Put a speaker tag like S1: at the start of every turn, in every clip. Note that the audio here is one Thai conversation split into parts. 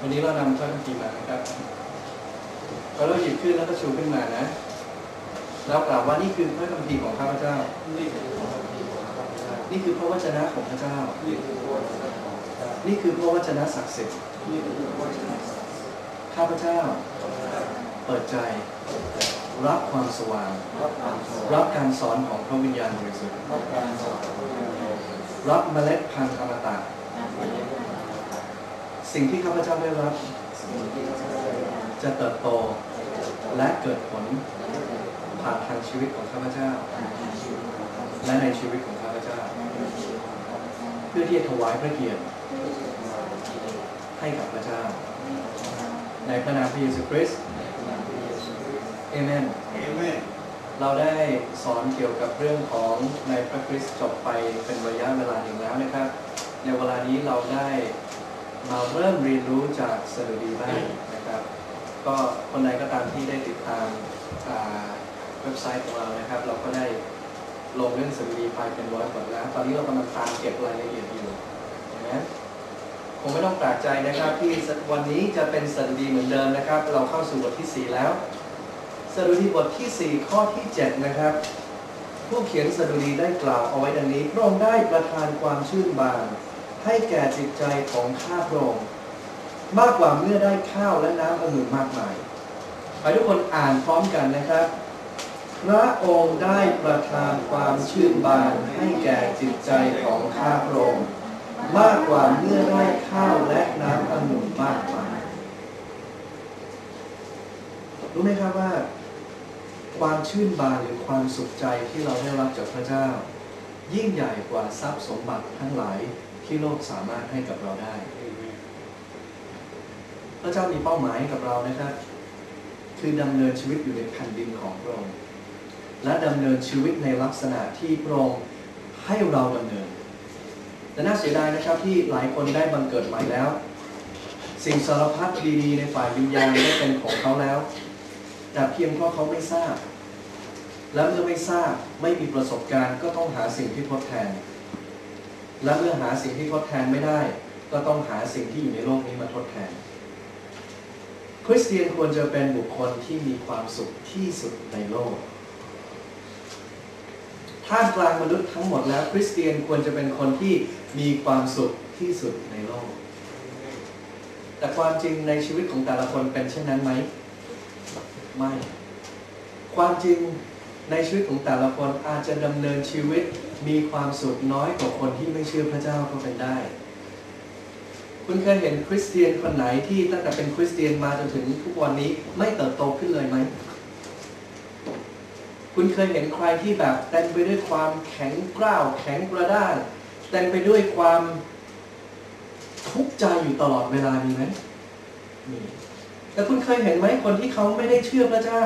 S1: วันนี้เรานำพระคัมภีร์มานะครับเราเราหยิบขึ้นแล้วก็ชูขึ้นมานะแล้วกล่าวว่านี่คือพระคัมภีร์ของข้าพเจ้า
S2: นี่คือพระคัมภีร์ของข้าพเจ้า
S1: นี่คือพระวจนะของพระเจ้า
S2: นี่คือพระวจนะของพระเจ้า
S1: นี่คือพระวจนะศักดิ์สิทธิ์
S2: นี่คือพระวจนะศักดิ์สิทธิ์
S1: ข้าพเจ้า
S2: ข้าพเจ้า
S1: เปิดใจ รับความสว่าง
S2: รับการสอน
S1: รับการสอนของพระวิญญาณบริสุทธิ์
S2: รับการสอนของพระเจ้า
S1: รับเมล็ดพันธุ์อมตะ สิ่งที่ข้าพเจ้าได้รับ
S2: สิ่งที่ข้าพเจ้าได้รับ
S1: จะเติบโตและเกิดผลผ่านทางชีวิตของข้าพเจ้า และในชีวิตของข้าพเจ้า เพื่อที่จะถวายพระเกียรติให้กับพระเจ้า ในพระนามพระเยซูคริสต์เอเมน
S2: เอเมน
S1: เราได้สอนเกี่ยวกับเรื่องของในพระคริสต์จบไปเป็นระยะเวลาหนึ่งแล้วนะครับ ในเวลานี้เราได้ มาเริ่มเรียนรู้จากสดุดีบ้างนะครับ ก็คนใดก็ตามที่ได้ติดตามเว็บไซต์ของเรานะครับ เราก็ได้ลงเรื่องสดุดีไปเป็นร้อยบทแล้ว ตอนนี้เรากำลังตามเก็บรายละเอียดอยู่นะคงไม่ต้องแปลกใจนะครับที่วันนี้จะเป็นสดุดีเหมือนเดิมนะครับ เราเข้าสู่บทที่ 4 แล้วสดุดีบทที่ 4 ข้อที่ 7 นะครับ ผู้เขียนสดุดีได้กล่าวเอาไว้ดังนี้พระองค์ได้ประทานความชื่นบาน ให้แก่จิตใจของข้าพระองค์มากกว่าเมื่อได้ข้าวและน้ำองุ่นมากมายไปทุกคนอ่านพร้อมกันนะครับ พระองค์ได้ประทานความชื่นบานให้แก่จิตใจของข้าพระองค์มากกว่าเมื่อได้ข้าวและน้ำองุ่นมากมายรู้ไหมครับว่า ความชื่นบานหรือความสุขใจที่เราได้รับจากพระเจ้า ยิ่งใหญ่กว่าทรัพย์สมบัติทั้งหลาย ที่โลกสามารถให้กับเราได้ พระเจ้ามีเป้าหมายให้กับเรานะครับ คือดำเนินชีวิตอยู่ในแผ่นดินของพระองค์และดำเนินชีวิตในลักษณะที่พระองค์ให้เราดำเนิน แต่น่าเสียดายนะครับที่หลายคนได้บังเกิดใหม่แล้ว สิ่งสารพัดดีๆในฝ่ายวิญญาณได้เป็นของเขาแล้ว แต่เพียงเพราะเขาไม่ทราบ แล้วเมื่อไม่ทราบไม่มีประสบการณ์ก็ต้องหาสิ่งที่ทดแทน และเมื่อหาสิ่งที่ทดแทนไม่ได้ ก็ต้องหาสิ่งที่อยู่ในโลกนี้มาทดแทน คริสเตียนควรจะเป็นบุคคลที่มีความสุขที่สุดในโลกท่ามกลางมนุษย์ทั้งหมดแล้ว คริสเตียนควรจะเป็นคนที่มีความสุขที่สุดในโลก แต่ความจริงในชีวิตของแต่ละคนเป็นเช่นนั้นไหม ไม่ ความจริง ในชีวิตของแต่ละคนอาจจะดำเนินชีวิตมีความสุขน้อยกว่าคนที่ไม่เชื่อพระเจ้าก็เป็นได้ คุณเคยเห็นคริสเตียนคนไหนที่ตั้งแต่เป็นคริสเตียนมาจนถึงทุกวันนี้ไม่เติบโตขึ้นเลยไหม คุณเคยเห็นใครที่แบบเต็มไปด้วยความแข็งกร้าวแข็งกระด้างเต็มไปด้วยความทุกข์ใจอยู่ตลอดเวลามีไหมมีแต่คุณเคยเห็นไหมคนที่เขาไม่ได้เชื่อพระเจ้า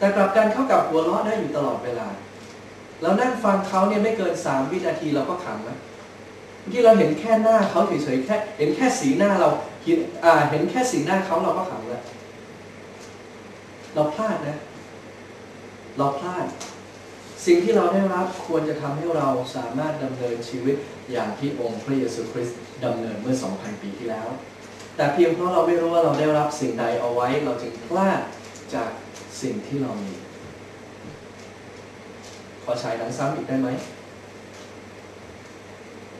S1: แต่กลับกันเข้ากับหัวเราะได้อยู่ตลอดเวลาแล้วนั่งฟังเขาเนี่ยไม่เกินสามวินาทีเราก็ขำนะเมื่อกี้เราเห็นแค่หน้าเขาเฉยๆแค่เห็นแค่สีหน้าเราเห็นอ่าเห็นแค่สีหน้าเขาเราก็ขำแล้วเราพลาดนะ เราพลาด สิ่งที่เราได้รับควรจะทำให้เราสามารถดำเนินชีวิตอย่างที่องค์พระเยซูคริสต์ดำเนินเมื่อ 2,000 ปีที่แล้ว แต่เพียงเพราะเราไม่รู้ว่าเราได้รับสิ่งใดเอาไว้ เราจึงพลาดจาก สิ่งที่เรามี ขอฉายหนังซ้ำอีกได้ไหม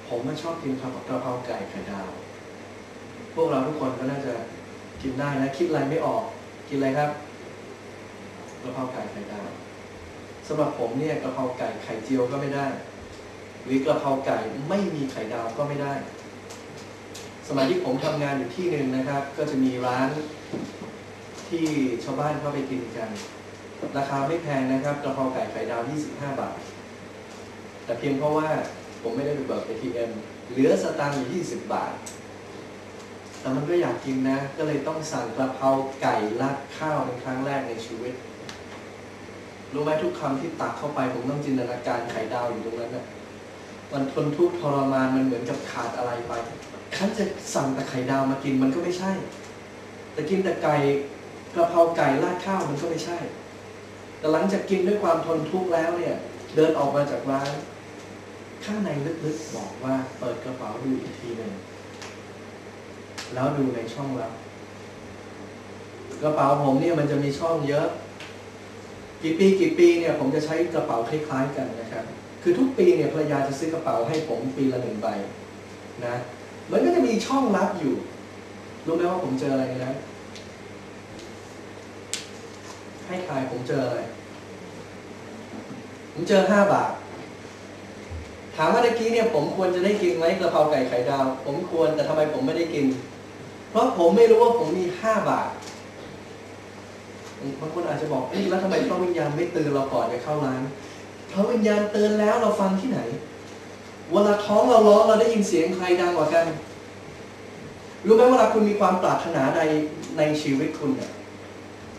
S1: ผมไม่ชอบกินข้าวกระเพราไก่ไข่ดาว พวกเราทุกคนก็น่าจะกินได้นะ คิดอะไรไม่ออก กินอะไรครับกระเพราไก่ไข่ดาวสำหรับผมเนี่ยกระเพราไก่ไข่เจียวก็ไม่ได้ หรือกระเพราไก่ไม่มีไข่ดาวก็ไม่ได้ สมัยที่ผมทำงานอยู่ที่หนึ่งนะครับ ก็จะมีร้าน ที่ชาวบ้านเข้าไปกินกัน ราคาไม่แพงนะครับกระเพราไก่ไข่ดาว 25 บาท แต่เพียงเพราะว่าผมไม่ได้ไปเบิก ATM เหลือสตางค์อยู่ 20 บาท แต่มันก็อยากกินนะ ก็เลยต้องสั่งกระเพราไก่ราดข้าวเป็นครั้งแรกในชีวิต รู้ไหมทุกคำที่ตักเข้าไป ผมต้องจินตนาการไข่ดาวอยู่ตรงนั้นน่ะมันทนทุกข์ทรมานมันเหมือนกับขาดอะไรไปฉันจะสั่งแต่ไข่ดาวมากินมันก็ไม่ใช่ แต่กินแต่ไก่ กระเพราไก่ราดข้าวมันก็ไม่ใช่ แต่หลังจากกินด้วยความทนทุกข์แล้วเนี่ย เดินออกมาจากร้าน ข้างในลึกๆบอกว่าเปิดกระเป๋าดูอีกทีหนึ่งแล้วดูในช่องลับกระเป๋าผมเนี่ยมันจะมีช่องเยอะ กี่ปีกี่ปีเนี่ยผมจะใช้กระเป๋าคล้ายๆกันนะครับ คือทุกปีเนี่ยภรรยาจะซื้อกระเป๋าให้ผมปีละหนึ่งใบนะ มันก็จะมีช่องลับอยู่ รู้ไหมว่าผมเจออะไรนะ ให้ทายผมเจออะไรผมเจอห้าบาท ถามว่าตะกี้เนี่ยผมควรจะได้กินไหมกระเพราไก่ไข่ดาว ผมควรแต่ทำไมผมไม่ได้กิน เพราะผมไม่รู้ว่าผมมีห้าบาทบางคนอาจจะบอกเอ๊ะแล้วทำไมพระวิญญาณไม่เตือนเราก่อนจะเข้าร้านพระวิญญาณเตือนแล้วเราฟังที่ไหน เวลาท้องเราร้องเราได้ยินเสียงใครดังกว่ากัน รู้ไหมเวลาคุณมีความปรารถนาใดในชีวิตคุณเนี่ย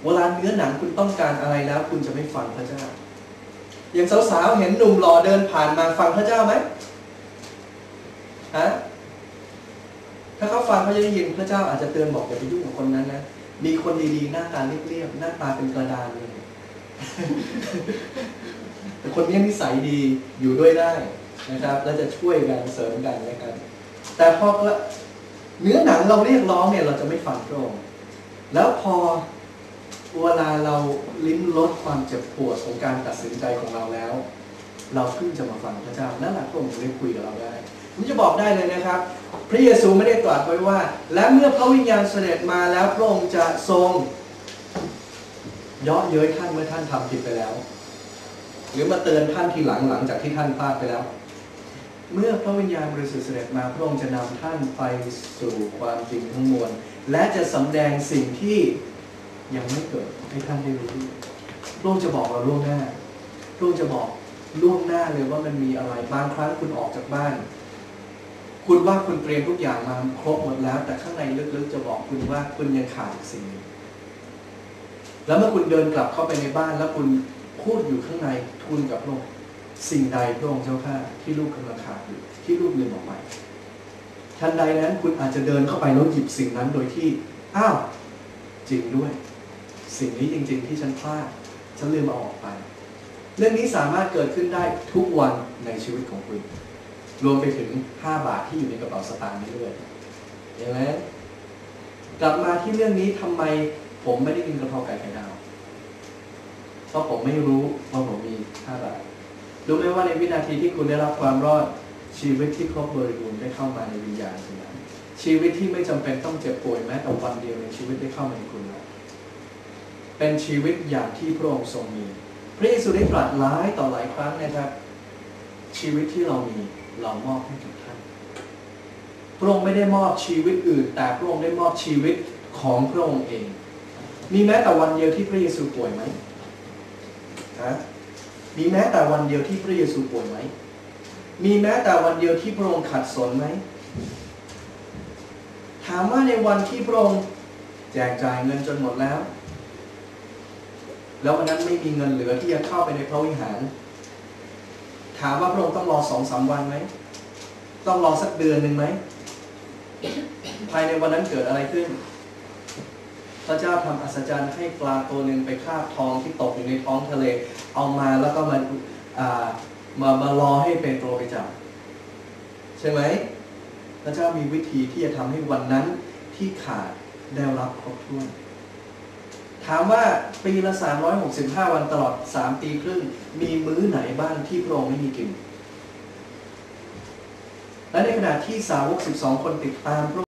S1: เวลาเนื้อหนังคุณต้องการอะไรแล้ว คุณจะไม่ฟังพระเจ้า อย่างสาวๆเห็นหนุ่มหล่อเดินผ่านมาฟังพระเจ้าไหมฮะถ้าเขาฟังเขาจะได้ยินพระเจ้าอาจจะเตือนบอกอย่าไปยุ่งกับคนนั้นนะมีคนดีๆ หน้าตาเรียบๆหน้าตาเป็นกระดานเลยแต่คนนี้นิสัยดีอยู่ด้วยได้นะครับ และจะช่วยกันเสริมกันนะครับแต่พอเนื้อหนังเราเรียกร้องเนี่ยเราจะไม่ฟังพระองค์แล้วพอ เวลาเราลิ้มรสความเจ็บปวดของการตัดสินใจของเราแล้ว เราเพิ่งจะมาฟังพระเจ้านั่นแหละพระองค์ได้คุยกับเราได้ผมจะบอกได้เลยนะครับ พระเยซูไม่ได้ตรัสไว้ว่า และเมื่อพระวิญญาณเสด็จมาแล้วพระองค์จะทรงเยาะเย้ยท่านเมื่อท่านทำผิดไปแล้ว หรือมาเตือนท่านทีหลังหลังจากที่ท่านพลาดไปแล้ว เมื่อพระวิญญาณบริสุทธิ์เสด็จมาพระองค์จะนำท่านไปสู่ความจริงทั้งมวล และจะสำแดงสิ่งที่ ยังไม่เกิดให้ท่านได้รู้พระองจะบอกเราล่วงหน้าพระองจะบอกล่วงหน้าเลยว่ามันมีอะไรบางครั้งคุณออกจากบ้าน คุณว่าคุณเตรียมทุกอย่างมาครบหมดแล้ว แต่ข้างในลึกๆจะบอกคุณว่าคุณยังขาดสิ่งหนึ่งแล้วเมื่อคุณเดินกลับเข้าไปในบ้าน แล้วคุณพูดอยู่ข้างในทูลกับพระองค์สิ่งใดพระองค์เจ้าข้าที่ลูกกำลังขาดอยู่ที่ลูกลืมออกไปทันใดนั้นคุณอาจจะเดินเข้าไปแล้วหยิบสิ่งนั้นโดยที่ อ้าว จริงด้วย สิ่งนี้จริง ๆ ที่ฉันพลาดฉันลืมเอาออกไป เรื่องนี้สามารถเกิดขึ้นได้ทุกวันในชีวิตของคุณ รวมไปถึง 5 บาทที่อยู่ในกระเป๋าสตางค์นี้ด้วยเห็นไหมกลับมาที่เรื่องนี้ทำไมผมไม่ได้กินกระเพราไก่ไข่ดาวเพราะผมไม่รู้ว่าผมมี5บาทรู้ไหมว่าในวินาทีที่คุณได้รับความรอดชีวิตที่ครบบริบูรณ์ได้เข้ามาในวิญญาณคุณชีวิตที่ไม่จำเป็นต้องเจ็บป่วยแม้แต่วันเดียวในชีวิตได้เข้ามาในคุณแล้ว เป็นชีวิตอย่างที่พระองค์ทรงมี พระเยซูได้ตรัสหลายต่อหลายครั้งนะครับ ชีวิตที่เรามีเรามอบให้กับท่าน พระองค์ไม่ได้มอบชีวิตอื่น แต่พระองค์ได้มอบชีวิตของพระองค์เอง มีแม้แต่วันเดียวที่พระเยซูป่วยไหมฮะมีแม้แต่วันเดียวที่พระเยซูป่วยไหม มีแม้แต่วันเดียวที่พระองค์ขัดสนไหม ถามว่าในวันที่พระองค์แจกจ่ายเงินจนหมดแล้ว แล้ววันนั้นไม่มีเงินเหลือที่จะเข้าไปในพระวิหาร ถามว่าพระองค์ต้องรอสองสามวันไหม ต้องรอสักเดือนหนึ่งไหม ภายในวันนั้นเกิดอะไรขึ้น พระเจ้าทำอัศจรรย์ให้ปลาตัวหนึ่งไปคาบทองที่ตกอยู่ในท้องทะเล เอามาแล้วก็มาอ่ามามารอให้เปโตรไปจับใช่ไหม พระเจ้ามีวิธีที่จะทำให้วันนั้นที่ขาดได้รับครบถ้วน ถามว่าปีละ 365 วันตลอด 3 ปีครึ่ง มีมื้อไหนบ้างที่พระองค์ไม่มีกิน และในขณะที่สาวก 12 คนติดตามพระ